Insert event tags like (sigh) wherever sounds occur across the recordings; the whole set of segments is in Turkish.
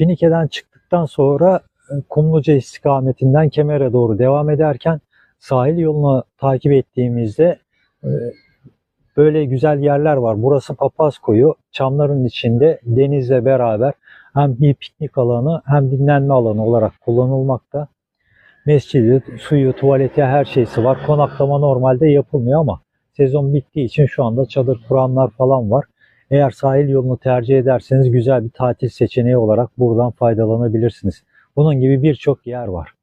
Finike'den çıktıktan sonra e, Kumluca istikametinden Kemer'e doğru devam ederken sahil yolunu takip ettiğimizde e, böyle güzel yerler var. Burası Papaz Koyu. Çamların içinde denizle beraber hem bir piknik alanı hem dinlenme alanı olarak kullanılmakta. Mescidi, suyu, tuvaleti her şeysi var. Konaklama normalde yapılmıyor ama sezon bittiği için şu anda çadır kuranlar falan var. Eğer sahil yolunu tercih ederseniz güzel bir tatil seçeneği olarak buradan faydalanabilirsiniz. Bunun gibi birçok yer var.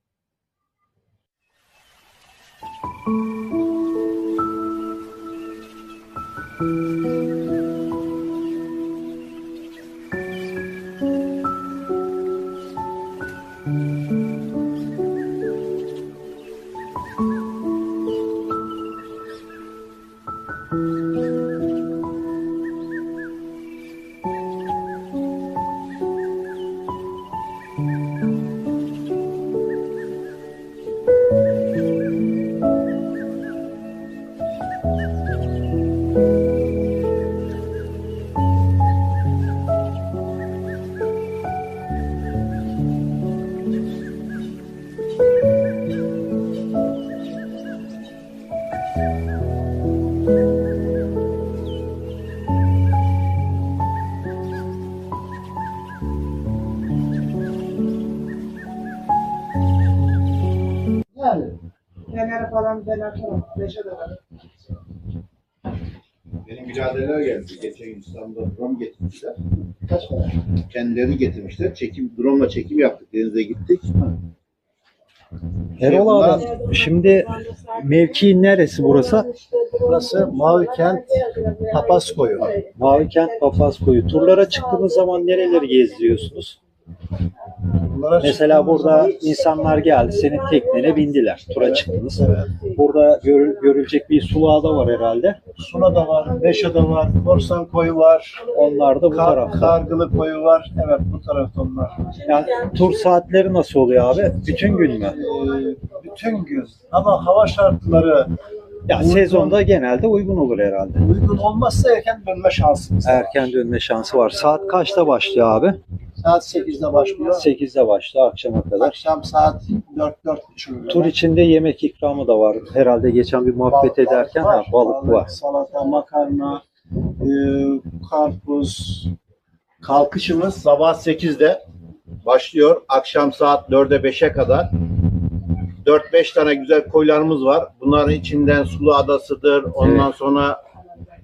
Fener falan. Beşe döner. Benim biraderler geldi. Geçen gün İstanbul'da drone getirmişler. Kaç para? Kendileri getirmişler. Çekim, drone'la çekim yaptık. Denize gittik. Erol abi şimdi mevki neresi burası? Burası Mavi Kent Papaz Koyu. Mavikent Papaz Koyu. Turlara çıktığınız zaman nereleri geziyorsunuz? Bunlara Mesela burada insanlar geldi, senin teknene bindiler, tura Evet, çıktınız. Evet. Burada görül- görülecek bir sulağı da var herhalde. Suna'da var, Beşa'da var, Korsan Koyu var, Onlar da bu Kar- tarafta. Kargılı Koyu var. Evet bu tarafta onlar. Yani tur saatleri nasıl oluyor abi? Bütün gün mü? Ee, bütün gün. Ama hava şartları Ya Uygun. sezonda genelde uygun olur herhalde. uygun olmazsa erken dönme şansımız var. Erken dönme şansı var. Saat kaçta başlıyor abi? Saat 8'de başlıyor. 8'de başlıyor akşama kadar. Akşam saat 4-4.30. Tur içinde yemek ikramı da var. Herhalde geçen bir muhabbet ederken ha, balık var. Salata, makarna, e, karpuz. Kalkışımız Sabah 8'de başlıyor. Akşam saat 4'e 5'e kadar. 4-5 tane güzel koylarımız var. Bunların içinden Sulu Adası'dır. Ondan sonra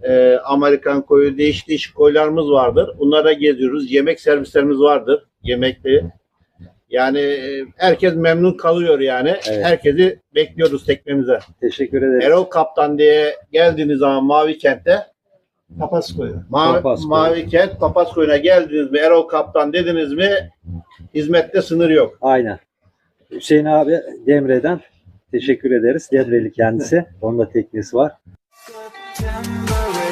e, Amerikan koyu değişik değişik koylarımız vardır. Bunlara geziyoruz. Yemek servislerimiz vardır. Yemekli. Yani e, herkes memnun kalıyor yani. Evet. Herkesi bekliyoruz teknemize. Teşekkür ederiz. Erol Kaptan diye geldiğiniz zaman Mavi Kent'te Papaz Koyu. Mavi, Papaz. Mavi Kent Papaz Koyu'na geldiniz mi Erol Kaptan dediniz mi hizmette sınır yok. Aynen. Hüseyin abi Demre'den teşekkür ederiz. Demreli kendisi. Onun da teknesi var. Evet.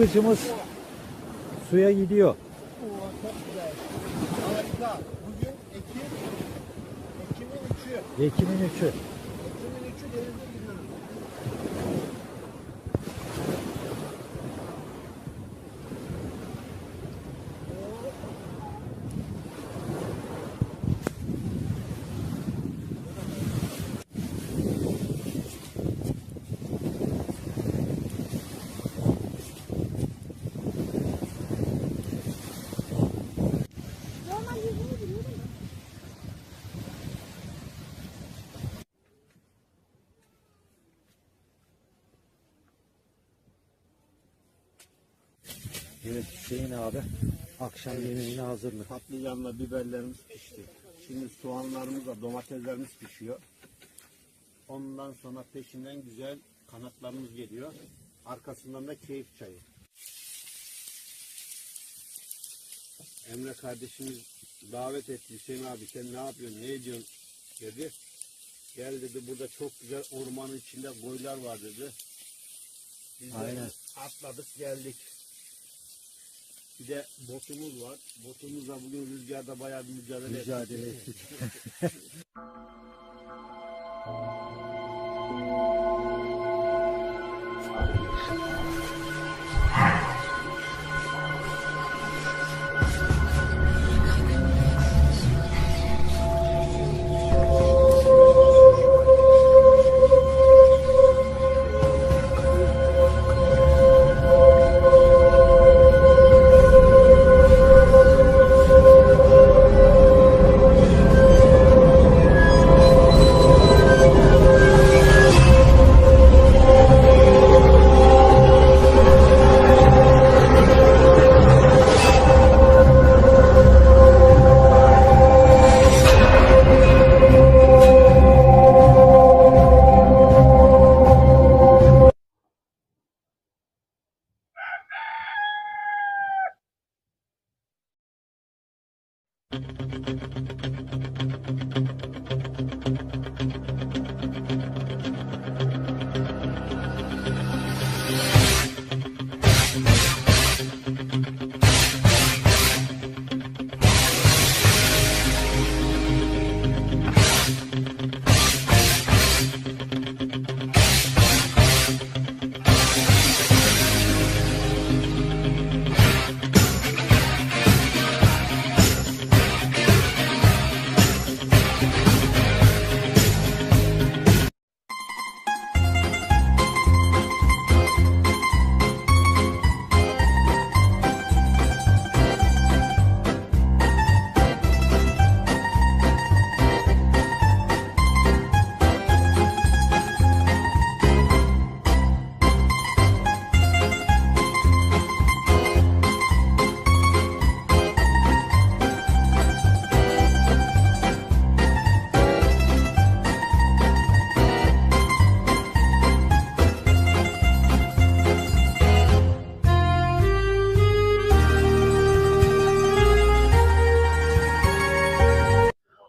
Dalgıcımız suya gidiyor. Harika. Bugün Ekim, Ekim'in 3'ü. Ekim'in 3'ü. Ekim'in 3'ü denize Evet Hüseyin abi akşam yemeğine hazırlık. Patlıcanla biberlerimiz pişti. Şimdi soğanlarımızla domateslerimiz pişiyor. Ondan sonra peşinden güzel kanatlarımız geliyor. Arkasından da keyif çayı. Emre kardeşimiz davet etti Hüseyin abi sen ne yapıyorsun ne ediyorsun dedi. Gel dedi burada çok güzel ormanın içinde koylar var dedi. Biz Aynen. atladık geldik. Bir de botumuz var. Botumuzla bugün rüzgarda bayağı bir mücadele, Mücadele ettik. ettik. (laughs)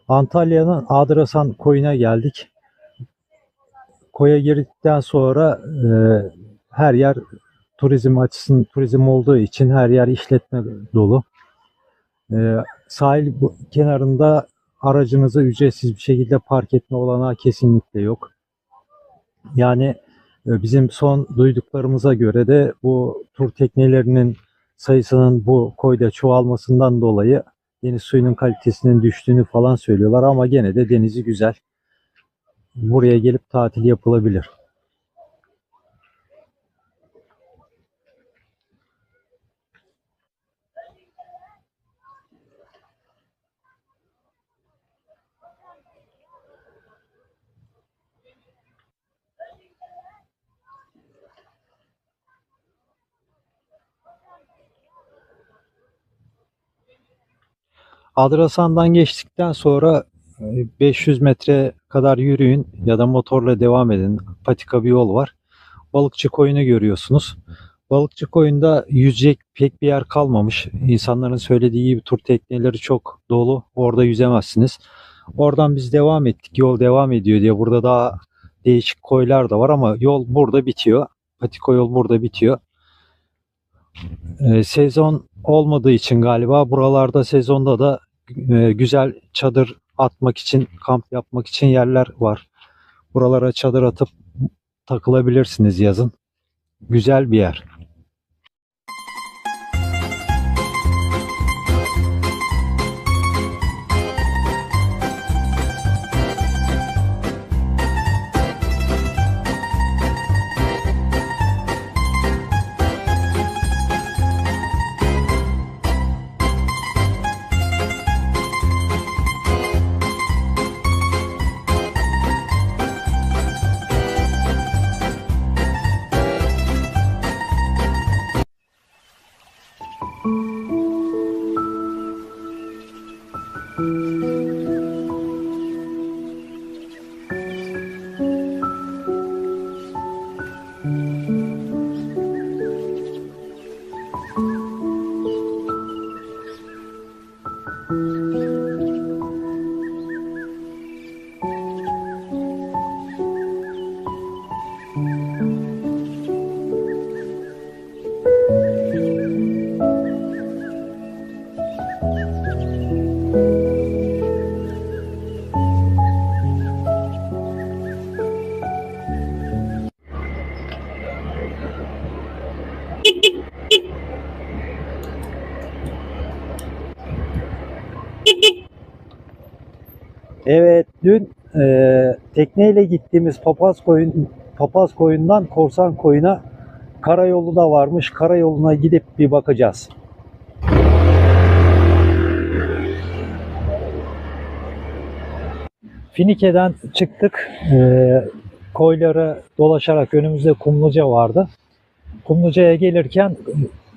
Antalya'nın Adrasan koyuna geldik. Koya girdikten sonra e, her yer turizm açısından turizm olduğu için her yer işletme dolu. E, sahil kenarında aracınızı ücretsiz bir şekilde park etme olanağı kesinlikle yok. Yani e, bizim son duyduklarımıza göre de bu tur teknelerinin sayısının bu koyda çoğalmasından dolayı deniz suyunun kalitesinin düştüğünü falan söylüyorlar ama gene de denizi güzel. Buraya gelip tatil yapılabilir. Adrasan'dan geçtikten sonra e, 500 metre kadar yürüyün ya da motorla devam edin. Patika bir yol var. Balıkçı koyunu görüyorsunuz. Balıkçı koyunda yüzecek pek bir yer kalmamış. İnsanların söylediği gibi tur tekneleri çok dolu. Orada yüzemezsiniz. Oradan biz devam ettik. Yol devam ediyor diye. Burada daha değişik koylar da var ama yol burada bitiyor. Patika yol burada bitiyor. Ee, sezon olmadığı için galiba buralarda sezonda da e, güzel çadır atmak için, kamp yapmak için yerler var. Buralara çadır atıp takılabilirsiniz yazın. Güzel bir yer. Mm-hmm. Evet, dün e, tekneyle gittiğimiz papaz koyun papaz koyundan korsan koyuna karayolu da varmış. Karayoluna gidip bir bakacağız. Finike'den çıktık. E, koyları dolaşarak önümüzde Kumluca vardı. Kumluca'ya gelirken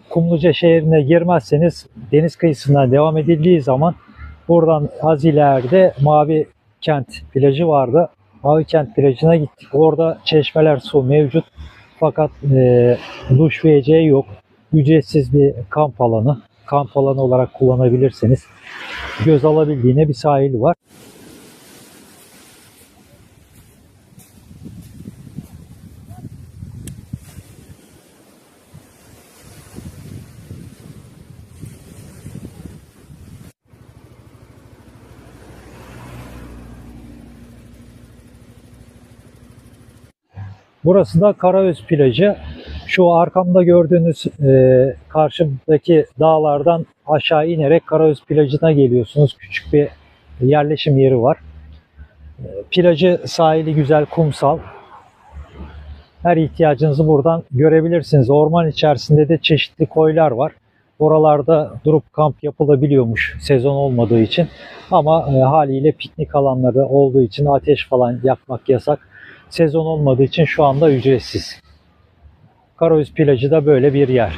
Kumluca şehrine girmezseniz deniz kıyısından devam edildiği zaman buradan az ileride Mavi Kent plajı vardı. Mavi Kent plajına gittik. Orada çeşmeler su mevcut. Fakat e, duş ve yiyeceği yok. Ücretsiz bir kamp alanı. Kamp alanı olarak kullanabilirsiniz. Göz alabildiğine bir sahil var. Burası da Karaöz plajı. Şu arkamda gördüğünüz e, karşımdaki dağlardan aşağı inerek Karaöz plajına geliyorsunuz. Küçük bir yerleşim yeri var. E, plajı sahili güzel, kumsal. Her ihtiyacınızı buradan görebilirsiniz. Orman içerisinde de çeşitli koylar var. Oralarda durup kamp yapılabiliyormuş sezon olmadığı için. Ama e, haliyle piknik alanları olduğu için ateş falan yakmak yasak sezon olmadığı için şu anda ücretsiz. Karaöz plajı da böyle bir yer.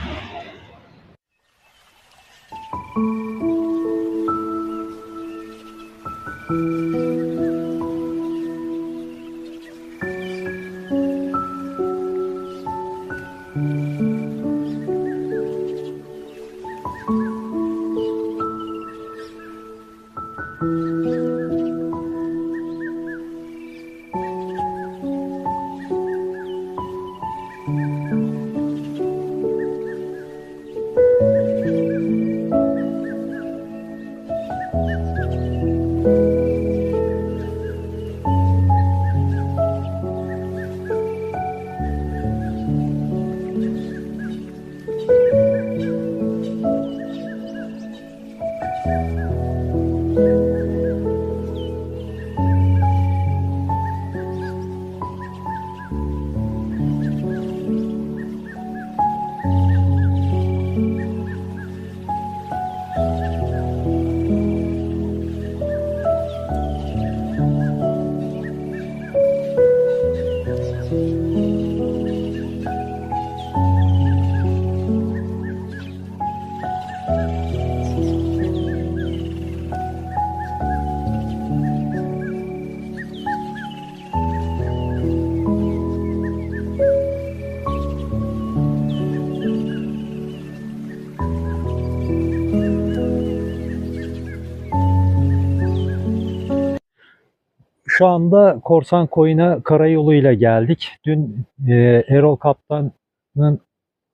Şu anda Korsan Koyun'a karayoluyla geldik. Dün e, Erol Kaptan'ın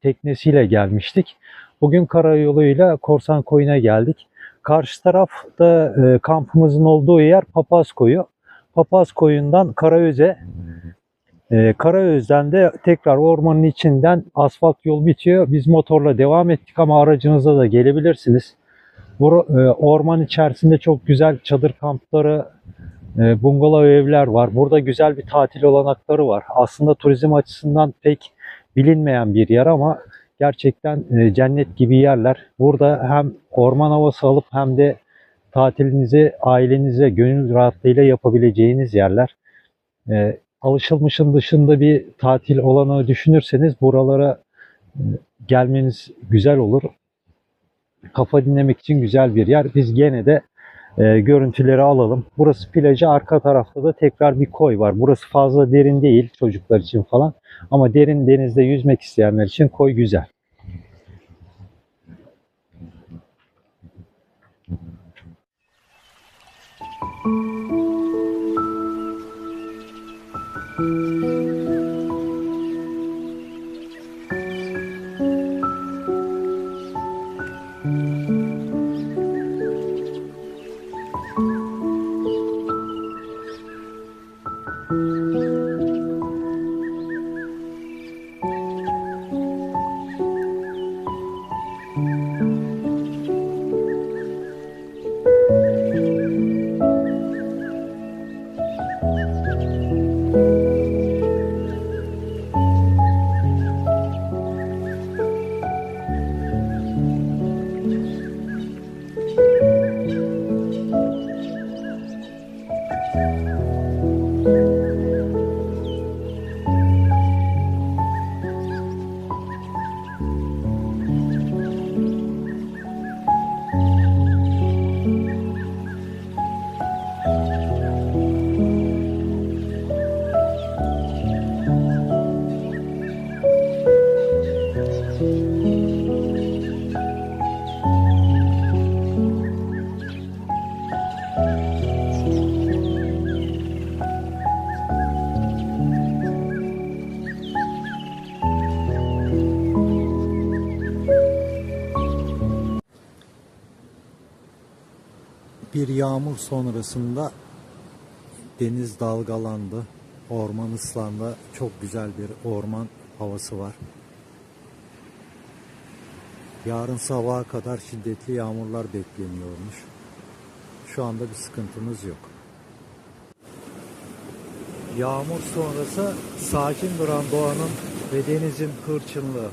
teknesiyle gelmiştik. Bugün karayoluyla Korsan Koyun'a geldik. Karşı tarafta e, kampımızın olduğu yer Papaz Koyu. Papaz Koyun'dan Karaöz'e, e, Karaöz'den de tekrar ormanın içinden asfalt yol bitiyor. Biz motorla devam ettik ama aracınızla da gelebilirsiniz. Bu e, orman içerisinde çok güzel çadır kampları, e, bungalov evler var. Burada güzel bir tatil olanakları var. Aslında turizm açısından pek bilinmeyen bir yer ama gerçekten e, cennet gibi yerler. Burada hem orman havası alıp hem de tatilinizi ailenize gönül rahatlığıyla yapabileceğiniz yerler. E, alışılmışın dışında bir tatil olanağı düşünürseniz buralara e, gelmeniz güzel olur. Kafa dinlemek için güzel bir yer. Biz gene de e, görüntüleri alalım. Burası plajı arka tarafta da tekrar bir koy var. Burası fazla derin değil çocuklar için falan. Ama derin denizde yüzmek isteyenler için koy güzel. Yağmur sonrasında deniz dalgalandı. Orman ıslandı. Çok güzel bir orman havası var. Yarın sabaha kadar şiddetli yağmurlar bekleniyormuş. Şu anda bir sıkıntımız yok. Yağmur sonrası sakin duran doğanın ve denizin hırçınlığı.